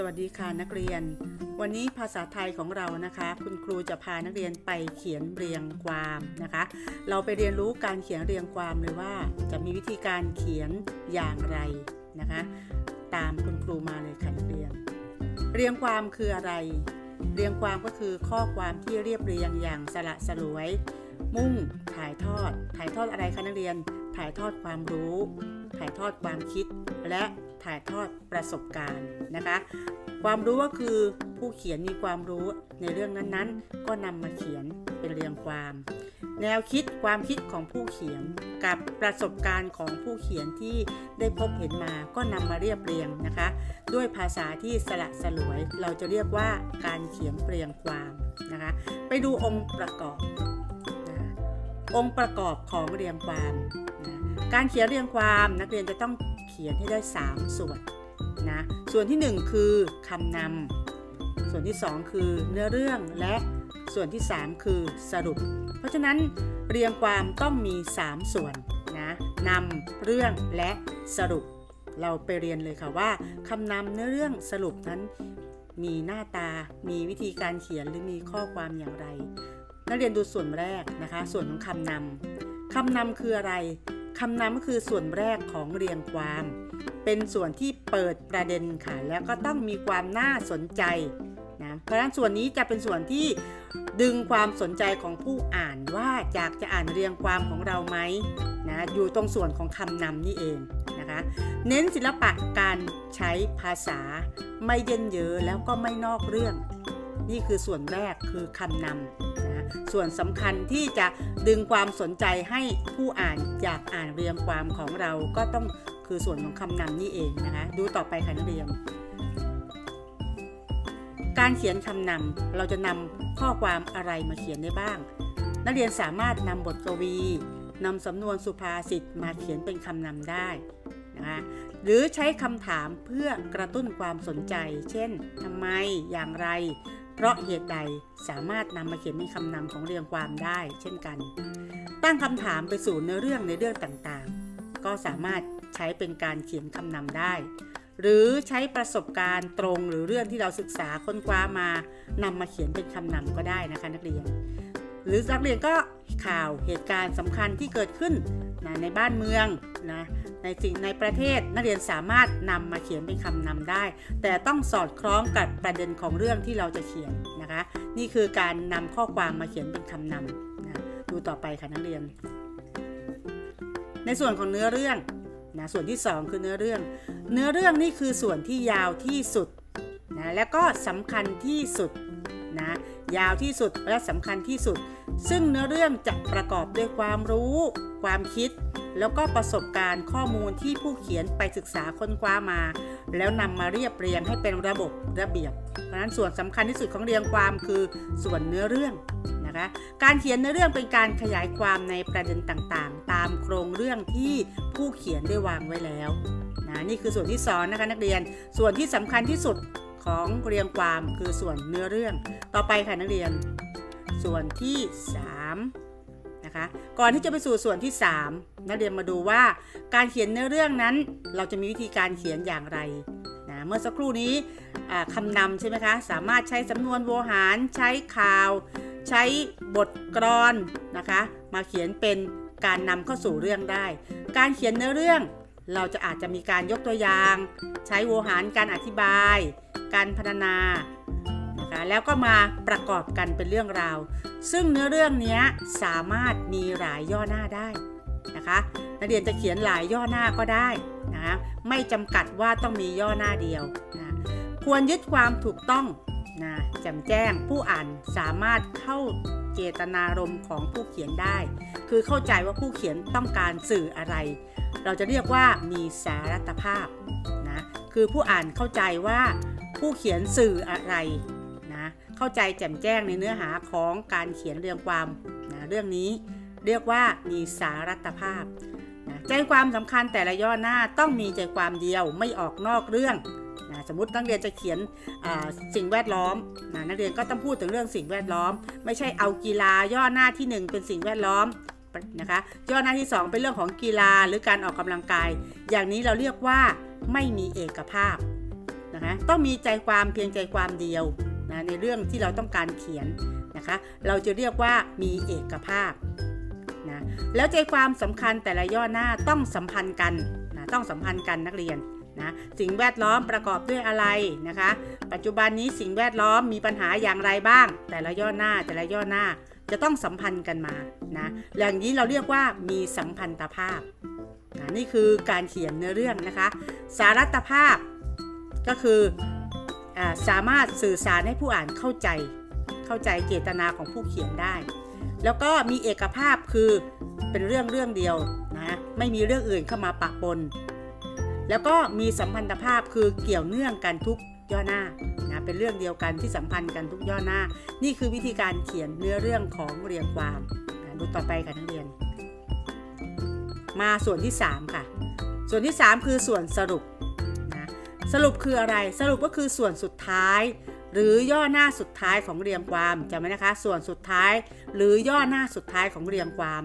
สวัสดีค่ะนักเรียน วันนี้ภาษาไทยของเรานะคะ คุณครูจะพานักเรียนไปเขียนเรียงความนะคะ เราไปเรียนรู้การเขียนเรียงความเลยว่า จะมีวิธีการเขียนอย่างไรนะคะ ตามคุณครูมาเลยค่ะนักเรียน เรียงความคืออะไร เรียงความก็คือข้อความที่เรียบเรียงอย่างสละสลวย มุ่งถ่ายทอด ถ่ายทอดอะไรคะนักเรียน ถ่ายทอดความรู้ ถ่ายทอดความคิดและ ถ่ายทอดประสบการณ์นะคะ ความรู้ก็คือผู้เขียนมีความรู้ในเรื่องนั้นๆ ก็นำมาเขียนเป็นเรียงความ แนวคิดความคิดของผู้เขียนกับประสบการณ์ของผู้เขียนที่ได้พบเห็นมาก็นำมาเรียบเรียงนะคะ ด้วยภาษาที่สละสลวย เราจะเรียกว่าการเขียนเรียงความนะคะ ไปดูองค์ประกอบนะองค์ประกอบของเรียงความนะการเขียนเรียงความนักเรียนจะต้อง ขียนให้ได้ 3 ส่วนนะส่วนที่ 1 คือคำนำส่วนที่ 2 คือเนื้อเรื่องและส่วนที่ 3 คือสรุป เพราะฉะนั้นเรียงความต้องมี 3 ส่วนนะนำเรื่องและสรุป เราไปเรียนเลยค่ะว่าคำนำเนื้อเรื่องสรุปนั้นมีหน้าตา มีวิธีการเขียนหรือมีข้อความอย่างไร นักเรียนดูส่วนแรกนะคะ ส่วนของคำนำคำนำคืออะไร คำนำก็คือส่วนแรกของเรียงความ เป็นส่วนที่เปิดประเด็นค่ะ แล้วก็ต้องมีความน่าสนใจนะเพราะฉะนั้นส่วนนี้จะเป็นส่วนที่ดึงความสนใจของผู้อ่านว่าอยากจะอ่านเรียงความของเราไหมนะอยู่ตรงส่วนของคำนำนี่เองนะคะเน้นศิลปะการใช้ภาษาไม่เยินเยอแล้วก็ไม่นอกเรื่อง นี่คือส่วนแรกคือคำนำนะส่วนสำคัญที่จะดึงความสนใจให้ผู้อ่านอยากอ่านเรียงความของเราก็ต้องคือส่วนของคำนำนี่เองนะคะดูต่อไปค่ะนักเรียนการเขียนคำนำเราจะนำข้อความอะไรมาเขียนได้บ้าง นักเรียนสามารถนำบทกวีนำสำนวนสุภาษิตมาเขียนเป็นคำนำได้นะคะหรือใช้คำถามเพื่อกระตุ้นความสนใจ เช่นทำไมอย่างไร เพราะเหตุใดสามารถนำมาเขียนเป็นคำนำของเรียงความได้ เช่นกัน ตั้งคำถามไปสู่เนื้อเรื่องในเรื่องต่างๆ ก็สามารถใช้เป็นการเขียนคำนำได้ หรือใช้ประสบการณ์ตรงหรือเรื่องที่เราศึกษาค้นคว้ามานำมาเขียนเป็นคำนำก็ได้นะคะนักเรียน หรือนักเรียนก็ข่าวเหตุการณ์สำคัญที่เกิดขึ้นนะในบ้านเมืองนะในสิ่งในประเทศนักเรียนสามารถนำมาเขียนเป็นคำนำได้ แต่ต้องสอดคล้องกับประเด็นของเรื่องที่เราจะเขียนนะคะ นี่คือการนำข้อความมาเขียนเป็นคำนำนะดูต่อไปค่ะนักเรียน ในส่วนของเนื้อเรื่องนะส่วนที่ 2 คือเนื้อเรื่อง เนื้อเรื่องนี่คือส่วนที่ยาวที่สุดนะและก็สำคัญที่สุดนะยาวที่สุดและสำคัญที่สุด ซึ่งเนื้อเรื่องจะประกอบด้วยความรู้ ความคิด แล้วก็ประสบการณ์ข้อมูลที่ผู้เขียนไปศึกษาค้นคว้ามา แล้วนำมาเรียบเรียงให้เป็นระบบระเบียบ เพราะนั้นส่วนสำคัญที่สุดของเรียงความคือส่วนเนื้อเรื่องนะคะการเขียนเนื้อเรื่องเป็นการขยายความในประเด็นต่างๆ ตามโครงเรื่องที่ผู้เขียนได้วางไว้แล้วนะนี่คือส่วนที่สอนนะคะนักเรียนส่วนที่สำคัญที่สุดของเรียงความคือส่วนเนื้อเรื่อง ต่อไปค่ะนักเรียน ส่วนที่3นะคะก่อนที่จะไปสู่ส่วนที่ 3 นักเรียนมาดูว่าการเขียนเนื้อเรื่องนั้น เราจะมีวิธีการเขียนอย่างไรนะเมื่อสักครู่นี้คำนำใช่ไหมคะสามารถใช้สำนวนโวหารใช้ข่าว ใช้บทกลอนนะคะมาเขียนเป็นการนำเข้าสู่เรื่องได้ การเขียนเนื้อเรื่องเราจะอาจจะมีการยกตัวอย่าง ใช้โวหารการอธิบาย การพรรณนา นะคะ แล้วก็มาประกอบกันเป็นเรื่องราว ซึ่งเนื้อเรื่องนี้สามารถมีหลายย่อหน้าได้นะคะนักเรียนจะเขียนหลายย่อหน้าก็ได้นะไม่จำกัดว่าต้องมีย่อหน้าเดียวนะควรยึดความถูกต้องนะแจ่มแจ้งผู้อ่านสามารถเข้าเจตนารมณ์ของผู้เขียนได้ คือเข้าใจว่าผู้เขียนต้องการสื่ออะไร เราจะเรียกว่ามีสารัตภาพนะคือผู้อ่านเข้าใจว่าผู้เขียนสื่ออะไร เข้าใจแจ่มแจ้งในเนื้อหาของการเขียนเรียงความนะเรื่องนี้เรียกว่ามีสารัตภาพนะใจความสำคัญแต่ละย่อหน้าต้องมีใจความเดียวไม่ออกนอกเรื่องนะสมมตินักเรียนจะเขียนสิ่งแวดล้อมนะนักเรียนก็ต้องพูดถึงเรื่องสิ่งแวดล้อม ไม่ใช่เอากีฬาย่อหน้าที่หนึ่งเป็นสิ่งแวดล้อมนะคะย่อหน้าที่ 2 เป็นเรื่องของกีฬาหรือการออกกำลังกาย อย่างนี้เราเรียกว่าไม่มีเอกภาพนะคะต้องมีใจความเพียงใจความเดียว นะในเรื่องที่เราต้องการเขียนนะคะ เราจะเรียกว่ามีเอกภาพนะแล้วใจความสำคัญแต่ละย่อหน้าต้องสัมพันธ์กันนะต้องสัมพันธ์กันนักเรียนนะสิ่งแวดล้อมประกอบด้วยอะไรนะคะ ปัจจุบันนี้สิ่งแวดล้อมมีปัญหาอย่างไรบ้าง แต่ละย่อหน้าแต่ละย่อหน้าจะต้องสัมพันธ์กันมานะอย่างนี้เราเรียกว่ามีสัมพันธภาพนะนี่คือการเขียนเนื้อเรื่องนะคะ สารัตภาพก็คือ สามารถสื่อสารให้ผู้อ่านเข้าใจ เข้าใจเจตนาของผู้เขียนได้ แล้วก็มีเอกภาพคือเป็นเรื่องเรื่องเดียวนะไม่มีเรื่องอื่นเข้ามาปะปน แล้วก็มีสัมพันธภาพคือเกี่ยวเนื่องกันทุกย่อหน้านะเป็นเรื่องเดียวกันที่สัมพันธ์กันทุกย่อหน้า นี่คือวิธีการเขียนเนื้อเรื่องของเรียงความนะดูต่อไปค่ะนักเรียน มาส่วนที่ 3 ค่ะ ส่วนที่ 3 คือส่วนสรุป สรุปคืออะไร สรุปก็คือส่วนสุดท้าย หรือย่อหน้าสุดท้ายของเรียงความจำไว้นะคะ ส่วนสุดท้าย หรือย่อหน้าสุดท้ายของเรียงความ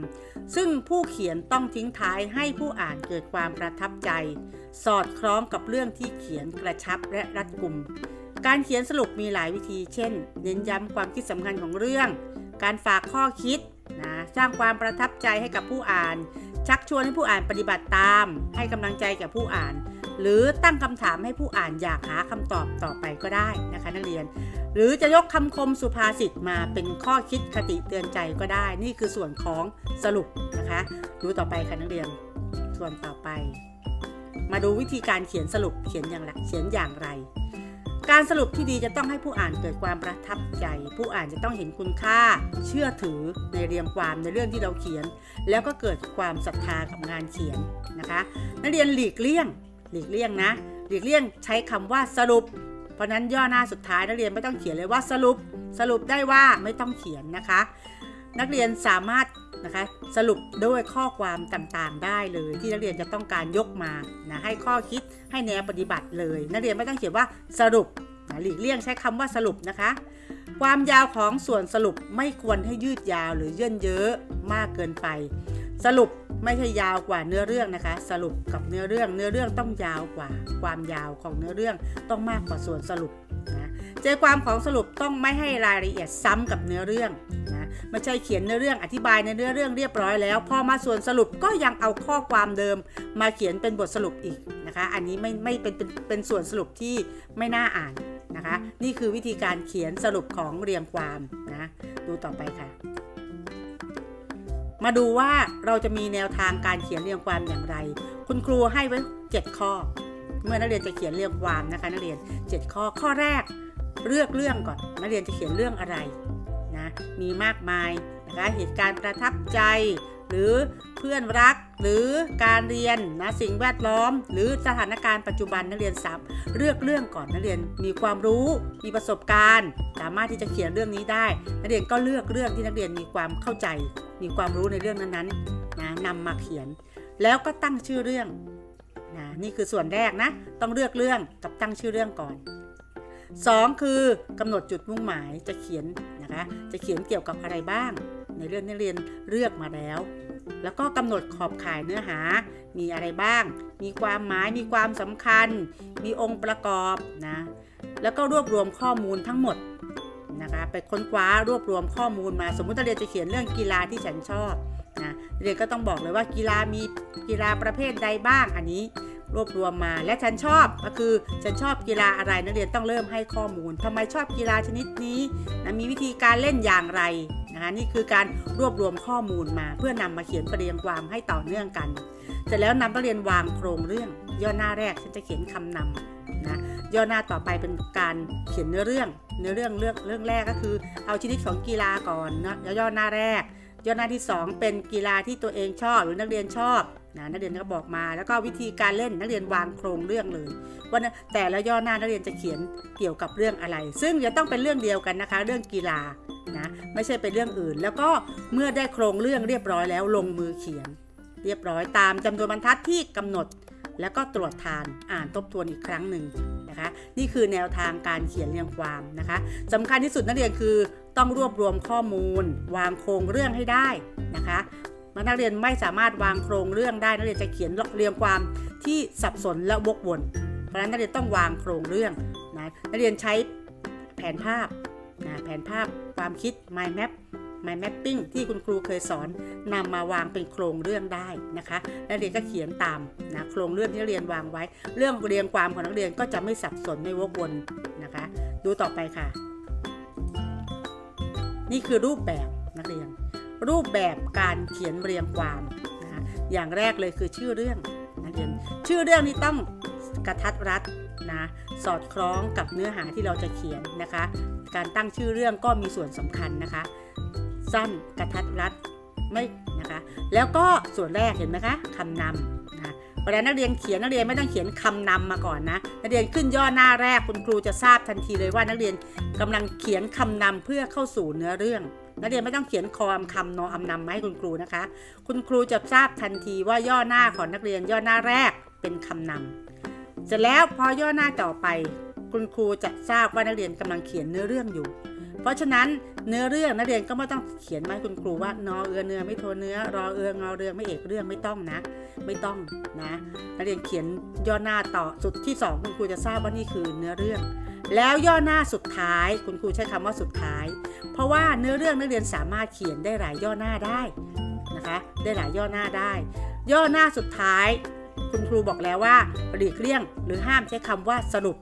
ซึ่งผู้เขียนต้องทิ้งท้ายให้ผู้อ่านเกิดความประทับใจ สอดคล้องกับเรื่องที่เขียนกระชับและรัดกุม การเขียนสรุปมีหลายวิธี เช่น เน้นย้ำความคิดสำคัญของเรื่อง การฝากข้อคิดนะสร้างความประทับใจให้กับผู้อ่าน ชักชวนให้ผู้อ่านปฏิบัติตาม ให้กำลังใจแก่ผู้อ่าน หรือตั้งคำถามให้ผู้อ่านอยากหาคำตอบต่อไปก็ได้นะคะ นักเรียน หรือจะยกคำคมสุภาษิตมาเป็นข้อคิดคติเตือนใจก็ได้ นี่คือส่วนของสรุปนะคะดูต่อไปค่ะนักเรียน ส่วนต่อไป มาดูวิธีการเขียนสรุปเขียนอย่างไรเขียนอย่างไร การสรุปที่ดีจะต้องให้ผู้อ่านเกิดความประทับใจ ผู้อ่านจะต้องเห็นคุณค่า เชื่อถือในเรียงความในเรื่องที่เราเขียน แล้วก็เกิดความศรัทธากับงานเขียนนะคะนักเรียนหลีกเลี่ยง หลีกเลี่ยงนะ หลีกเลี่ยงใช้คำว่าสรุป เพราะนั้นย่อหน้าสุดท้ายนักเรียนไม่ต้องเขียนเลยว่าสรุป สรุปได้ว่าไม่ต้องเขียนนะคะ นักเรียนสามารถนะคะสรุปด้วยข้อความต่างๆ ได้เลย ที่นักเรียนจะต้องการยกมานะให้ข้อคิดให้แนวปฏิบัติเลย นักเรียนไม่ต้องเขียนว่าสรุปนะหลีกเลี่ยงใช้คำว่าสรุปนะคะ ความยาวของส่วนสรุปไม่ควรให้ยืดยาวหรือเยื่นเยอะมากเกินไป สรุปไม่ใช่ยาวกว่าเนื้อเรื่องนะคะ สรุปกับเนื้อเรื่อง เนื้อเรื่องต้องยาวกว่า ความยาวของเนื้อเรื่องต้องมากกว่าส่วนสรุปนะ ใจความของสรุปต้องไม่ให้รายละเอียดซ้ำกับเนื้อเรื่องนะไม่ใช่เขียนเนื้อเรื่องอธิบายในเนื้อเรื่องเรียบร้อยแล้ว พอมาส่วนสรุปก็ยังเอาข้อความเดิม มาเขียนเป็นบทสรุปอีกนะคะ อันนี้ไม่ไม่เป็นเป็นเป็นส่วนสรุปที่ไม่น่าอ่านนะคะ นี่คือวิธีการเขียนสรุปของเรียงความนะดูต่อไปค่ะ มาดูว่าเราจะมีแนวทางการเขียนเรียงความอย่างไร คุณครูให้ไว้ 7 ข้อ เมื่อนักเรียนจะเขียนเรียงความนะคะนักเรียน 7 ข้อข้อแรก เลือกเรื่องก่อนนักเรียนจะเขียนเรื่องอะไรนะมีมากมายนะคะเหตุการณ์ประทับใจ หรือเพื่อนรักหรือการเรียนนะสิ่งแวดล้อม หรือสถานการณ์ปัจจุบันนักเรียนสามเลือกเรื่องก่อนนักเรียนมีความรู้มีประสบการณ์ สามารถที่จะเขียนเรื่องนี้ได้ นักเรียนก็เลือกเรื่องที่นักเรียนมีความเข้าใจ มีความรู้ในเรื่องนั้นๆนะนำมาเขียน แล้วก็ตั้งชื่อเรื่องนะนี่คือส่วนแรกนะ ต้องเลือกเรื่องกับตั้งชื่อเรื่องก่อน 2 คือกำหนดจุดมุ่งหมายจะเขียนนะคะ จะเขียนเกี่ยวกับอะไรบ้าง ในเรื่องนักเรียนเลือกมาแล้ว แล้วก็กำหนดขอบข่ายเนื้อหา มีอะไรบ้าง มีความหมาย มีความสำคัญ มีองค์ประกอบนะ แล้วก็รวบรวมข้อมูลทั้งหมดนะคะ ไปค้นคว้ารวบรวมข้อมูลมา สมมุติเรียนจะเขียนเรื่องกีฬาที่ฉันชอบนะ เรียนก็ต้องบอกเลยว่ากีฬามีกีฬาประเภทใดบ้าง อันนี้ รวบรวมมา และฉันชอบก็คือฉันชอบกีฬาอะไรนักเรียนต้องเริ่มให้ข้อมูลทำไมชอบกีฬาชนิดนี้นะมีวิธีการเล่นอย่างไรนะคะนี่คือการรวบรวมข้อมูลมาเพื่อนำมาเขียนประเรียงความให้ต่อเนื่องกันเสร็จแล้วนำนักเรียนวางโครงเรื่อง ย่อหน้าแรกฉันจะเขียนคำนำนะย่อหน้าต่อไปเป็นการเขียนเนื้อเรื่อง เนื้อเรื่องเรื่องเรื่องแรกก็คือ เอาชนิดของกีฬาก่อนนะย่อหน้าแรก ย่อหน้าที่ 2 เป็นกีฬาที่ตัวเองชอบหรือนักเรียนชอบ นะนักเรียนก็บอกมาแล้วก็วิธีการเล่นนักเรียนวางโครงเรื่องเลยว่าแต่ละย่อหน้านักเรียนจะเขียนเกี่ยวกับเรื่องอะไร ซึ่งจะต้องเป็นเรื่องเดียวกันนะคะ เรื่องกีฬานะไม่ใช่เป็นเรื่องอื่น แล้วก็เมื่อได้โครงเรื่องเรียบร้อยแล้วลงมือเขียน เรียบร้อยตามจำนวนบรรทัดที่กำหนด แล้วก็ตรวจทานอ่านทบทวนอีกครั้งหนึ่งนะคะนี่คือแนวทางการเขียนเรียงความนะคะสำคัญที่สุดนักเรียนคือต้องรวบรวมข้อมูล วางโครงเรื่องให้ได้นะคะ นักเรียนไม่สามารถวางโครงเรื่องได้นักเรียนจะเขียนเรียงความที่สับสนและวกวน เพราะฉะนั้นนักเรียนต้องวางโครงเรื่องนะนักเรียนใช้แผนภาพนะแผนภาพความคิด mind map mind mapping ที่คุณครูเคยสอนนำมาวางเป็นโครงเรื่องได้นะคะนักเรียนก็เขียนตามนะโครงเรื่องที่นักเรียนวางไว้ เรื่องเรียงความของนักเรียนก็จะไม่สับสนไม่วกวนนะคะ ดูต่อไปค่ะ นี่คือรูปแบบ รูปแบบการเขียนเรียงความนะคะอย่างแรกเลยคือชื่อเรื่องนักเรียนชื่อเรื่องนี้ต้องกระทัดรัดนะสอดคล้องกับเนื้อหาที่เราจะเขียนนะคะ การตั้งชื่อเรื่องก็มีส่วนสำคัญนะคะ สั้นกระทัดรัดไม่นะคะ แล้วก็ส่วนแรกเห็นไหมคะคำนำนะเวลานักเรียนเขียนนักเรียนไม่ต้องเขียนคำนำมาก่อนนะนักเรียนขึ้นย่อหน้าแรกคุณครูจะทราบทันทีเลยว่านักเรียนกำลังเขียนคำนำเพื่อเข้าสู่เนื้อเรื่อง นักเรียนไม่ต้องเขียนคอมคำนออำนำมาให้คุณครูนะคะ คุณครูจะทราบทันทีว่าย่อหน้าของนักเรียนย่อหน้าแรกเป็นคำนำเสร็จแล้วพอย่อหน้าต่อไป คุณครูจะทราบว่านักเรียนกำลังเขียนเนื้อเรื่องอยู่ เพราะฉะนั้นเนื้อเรื่องนักเรียนก็ไม่ต้องเขียนมาให้คุณครูว่านอเอือเนื้อไม่โทเนื้อรอเอืองอเรือไม่เอกเรื่องไม่ต้องนะ ไม่ต้องนะ นักเรียนเขียนย่อหน้าต่อสุดที่สองคุณครูจะทราบว่านี่คือเนื้อเรื่อง แล้วย่อหน้าสุดท้าย คุณครูใช้คำว่าสุดท้าย เพราะว่าเนื้อเรื่องนักเรียนสามารถเขียนได้หลายย่อหน้าได้นะคะ ได้หลายย่อหน้าได้ ย่อหน้าสุดท้าย คุณครูบอกแล้วว่าหลีกเลี่ยง หรือห้ามใช้คำว่าสรุป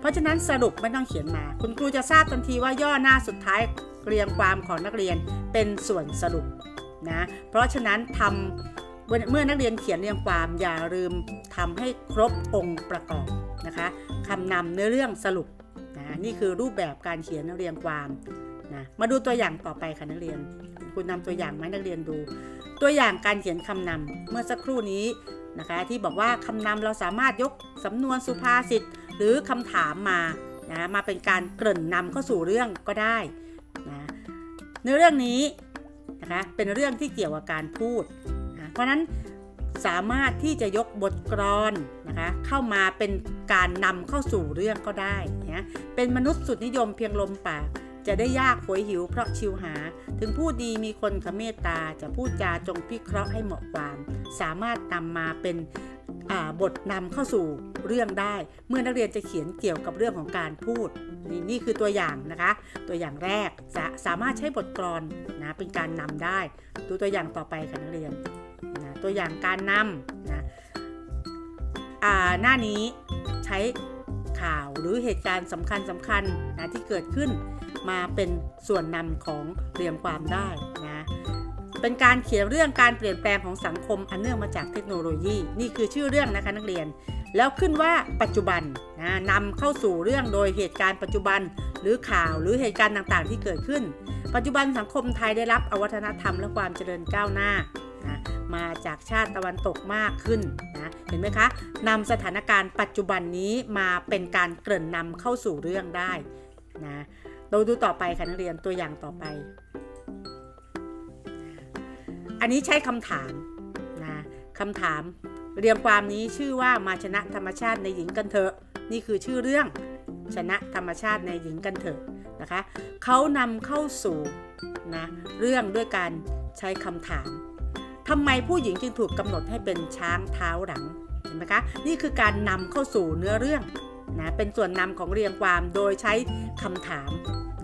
เพราะฉะนั้นสรุปไม่ต้องเขียนมา คุณครูจะทราบทันทีว่าย่อหน้าสุดท้ายเรียงความของนักเรียนเป็นส่วนสรุปนะเพราะฉะนั้นทำเมื่อนักเรียนเขียนเรียงความอย่าลืมทำให้ครบองค์ประกอบนะคะคำนำเนื้อเรื่องสรุปนะนี่คือรูปแบบการเขียนเรียงความนะมาดูตัวอย่างต่อไปค่ะนักเรียน คุณนำตัวอย่างมาให้นักเรียนดู ตัวอย่างการเขียนคำนำเมื่อสักครู่นี้ นะคะ ที่บอกว่าคำนำเราสามารถยกสำนวนสุภาษิตหรือคำถามมานะมาเป็นการเกริ่นนำเข้าสู่เรื่องก็ได้นะเนื้อเรื่องนี้นะคะเป็นเรื่องที่เกี่ยวกับการพูดนะเพราะฉะนั้นสามารถที่จะยกบทกลอนนะคะเข้ามาเป็นการนำเข้าสู่เรื่องก็ได้นะเป็นมนุษย์สุดนิยมเพียงลมปาก จะได้ยากหวยหิวเพราะชิวหา ถึงผู้ดีมีคนขเมตตาจะพูดจาจงพิเคราะห์ให้เหมาะความ สามารถนำมาเป็นบทนำเข้าสู่เรื่องได้ เมื่อนักเรียนจะเขียนเกี่ยวกับเรื่องของการพูดนี่นี่คือตัวอย่างนะคะ ตัวอย่างแรกสาสามารถใช้บทกลอนนะเป็นการนำได้ ดูตัวอย่างต่อไปค่ะนักเรียนนะตัวอย่างการนำนะหน้านี้ใช้ข่าวหรือเหตุการณ์สำคัญสำคัญนะที่เกิดขึ้น มาเป็นส่วนนำของเรียงความได้นะเป็นการเขียนเรื่องการเปลี่ยนแปลงของสังคมอันเนื่องมาจากเทคโนโลยี นี่คือชื่อเรื่องนะคะนักเรียน แล้วขึ้นว่าปัจจุบันนะนำเข้าสู่เรื่องโดยเหตุการณ์ปัจจุบันหรือข่าวหรือเหตุการณ์ต่างๆ ที่เกิดขึ้น ปัจจุบันสังคมไทยได้รับอวัฒนธรรมและความเจริญก้าวหน้านะมาจากชาติตะวันตกมากขึ้นนะเห็นไหมคะนำสถานการณ์ปัจจุบันนี้มาเป็นการเกริ่นนำเข้าสู่เรื่องได้นะ เราดูต่อไปค่ะนักเรียนตัวอย่างต่อไป อันนี้ใช้คำถามนะคำถามเรียงความนี้ชื่อว่ามาชนะธรรมชาติในหญิงกันเถอะ นี่คือชื่อเรื่องชนะธรรมชาติในหญิงกันเถอะนะคะเขานำเข้าสู่นะเรื่องด้วยการใช้คำถามทำไมผู้หญิงจึงถูกกำหนดให้เป็นช้างเท้าหลังเห็นไหมคะนี่คือการนำเข้าสู่เนื้อเรื่อง นะเป็นส่วนนำของเรียงความโดยใช้คำถาม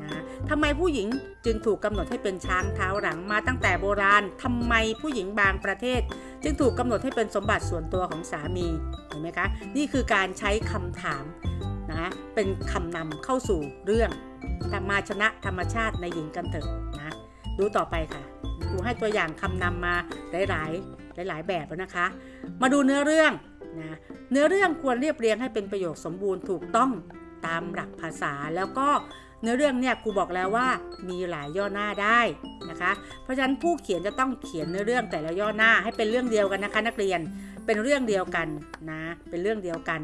นะทำไมผู้หญิงจึงถูกกำหนดให้เป็นช้างเท้าหลังมาตั้งแต่โบราณทำไมผู้หญิงบางประเทศ จึงถูกกำหนดให้เป็นสมบัติส่วนตัวของสามีเห็นไหมคะนี่คือการใช้คำถามนะเป็นคำนำเข้าสู่เรื่องธรรมาชนะธรรมชาติในหญิงกันเถอะนะดูต่อไปค่ะครูให้ตัวอย่างคำนำมาหลายๆหลาย ๆ แบบแล้วนะคะ มาดูเนื้อเรื่องนะ เนื้อเรื่องควรเรียบเรียงให้เป็นประโยคสมบูรณ์ถูกต้องตามหลักภาษาแล้วก็เนื้อเรื่องเนี่ยครูบอกแล้วว่ามีหลายย่อหน้าได้นะคะ เพราะฉะนั้นผู้เขียนจะต้องเขียนเนื้อเรื่องแต่ละย่อหน้าให้เป็นเรื่องเดียวกันนะคะ นักเรียนเป็นเรื่องเดียวกันนะเป็นเรื่องเดียวกัน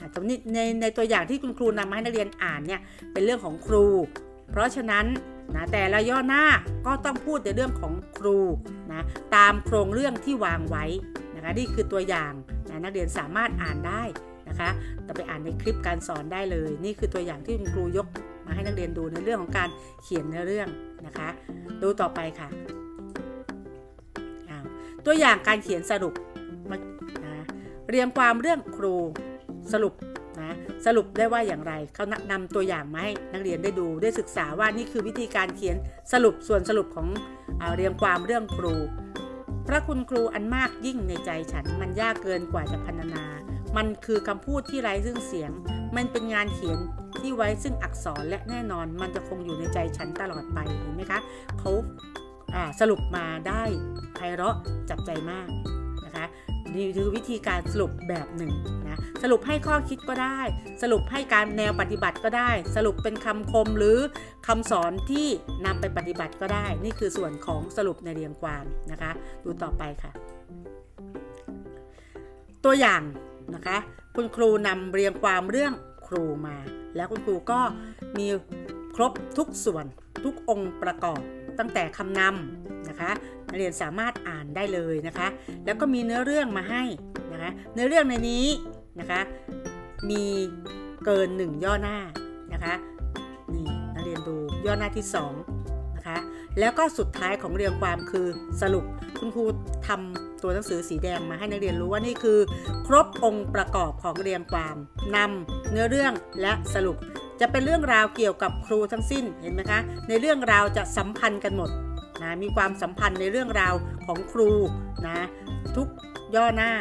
นะตรงนี้ในในตัวอย่างที่คุณครูนำมาให้นักเรียนอ่านเนี่ยเป็นเรื่องของครู เพราะฉะนั้นนะแต่ละย่อหน้าก็ต้องพูดในเรื่องของครูนะตามโครงเรื่องที่วางไว้นะคะนี่คือตัวอย่าง นะนักเรียนสามารถอ่านได้นะคะแต่ไปอ่านในคลิปการสอนได้เลย นี่คือตัวอย่างที่คุณครูยกมาให้นักเรียนดูในเรื่องของการเขียนเนื้อเรื่องนะคะ ดูต่อไปค่ะ ตัวอย่างการเขียนสรุปมานะเรียงความเรื่องครูสรุปนะสรุปได้ว่าอย่างไรเขานำตัวอย่างมาให้นักเรียนได้ดูได้ศึกษาว่านี่คือวิธีการเขียนสรุปส่วนสรุปของอเรียงความเรื่องครู พระคุณครูอันมากยิ่งในใจฉันมันยากเกินกว่าจะพรรณนา มันคือคำพูดที่ไร้ซึ่งเสียง มันเป็นงานเขียนที่ไว้ซึ่งอักษรและแน่นอน มันจะคงอยู่ในใจฉันตลอดไปเห็นไหมคะเขาสรุปมาได้ไพเราะจับใจมากนะคะ คือวิธีการสรุปแบบหนึ่งนะสรุปให้ข้อคิดก็ได้ สรุปให้การแนวปฏิบัติก็ได้ สรุปเป็นคำคมหรือคำสอนที่นำไปปฏิบัติก็ได้ นี่คือส่วนของสรุปในเรียงความนะคะ ดูต่อไปค่ะ ตัวอย่างนะคะ คุณครูนำเรียงความเรื่องครูมา แล้วคุณครูก็มีครบทุกส่วนทุกองค์ประกอบ ตั้งแต่คำนำนะคะนักเรียนสามารถอ่านได้เลยนะคะ แล้วก็มีเนื้อเรื่องมาให้นะคะเนื้อเรื่องในนี้นะคะมีเกินหนึ่งย่อหน้านะคะนี่นักเรียนดูย่อหน้าที่สองนะคะ แล้วก็สุดท้ายของเรียงความคือสรุปคุณครูทำตัวหนังสือสีแดงมาให้นักเรียนรู้ว่านี่คือ ครบองค์ประกอบของเรียงความนำเนื้อเรื่องและสรุป จะเป็นเรื่องราวเกี่ยวกับครูทั้งสิ้นเห็นไหมคะ ในเรื่องราวจะสัมพันธ์กันหมดนะมีความสัมพันธ์ในเรื่องราวของครูนะทุกย่อหน้า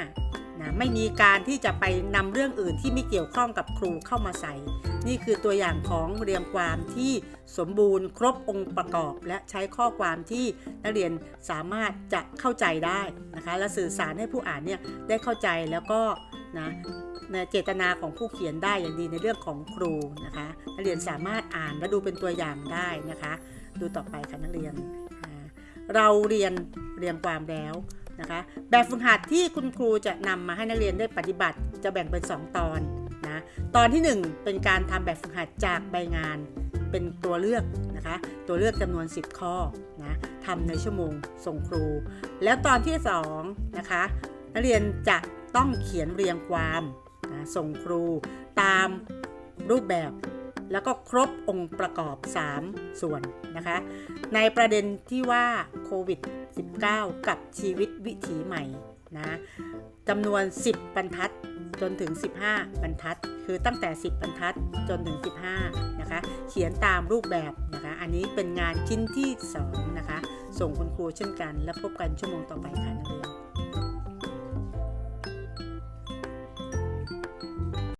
นะไม่มีการที่จะไปนำเรื่องอื่นที่ไม่เกี่ยวข้องกับครูเข้ามาใส่ นี่คือตัวอย่างของเรียงความที่สมบูรณ์ครบองค์ประกอบ และใช้ข้อความที่นักเรียนสามารถจะเข้าใจได้นะคะและสื่อสารให้ผู้อ่านเนี่ยได้เข้าใจแล้วก็นะในเจตนาของผู้เขียนได้อย่างดีในเรื่องของครูนะคะนักเรียนสามารถอ่านและดูเป็นตัวอย่างได้นะคะ ดูต่อไปค่ะนักเรียน เราเรียนเรียงความแล้ว นะคะ แบบฝึกหัดที่คุณครูจะนำมาให้นักเรียนได้ปฏิบัติจะแบ่งเป็น 2 ตอนนะตอนที่ 1 เป็นการทำแบบฝึกหัดจากใบงาน เป็นตัวเลือกนะคะ ตัวเลือกจำนวน 10 ข้อนะทำในชั่วโมงส่งครู แล้วตอนที่2นะคะนักเรียนจะต้องเขียนเรียงความนะส่งครูตามรูปแบบ แล้วก็ครบองค์ประกอบ 3 ส่วนนะคะ ในประเด็นที่ว่าโควิด -19 กับชีวิตวิถีใหม่นะจำนวน 10 บรรทัดจนถึง 15 บรรทัด คือตั้งแต่ 10 บรรทัดจนถึง 15 นะคะ เขียนตามรูปแบบนะคะ อันนี้เป็นงานชิ้นที่ 2 นะคะ ส่งคุณครูเช่นกัน แล้วพบกันชั่วโมงต่อไปค่ะนักเรียน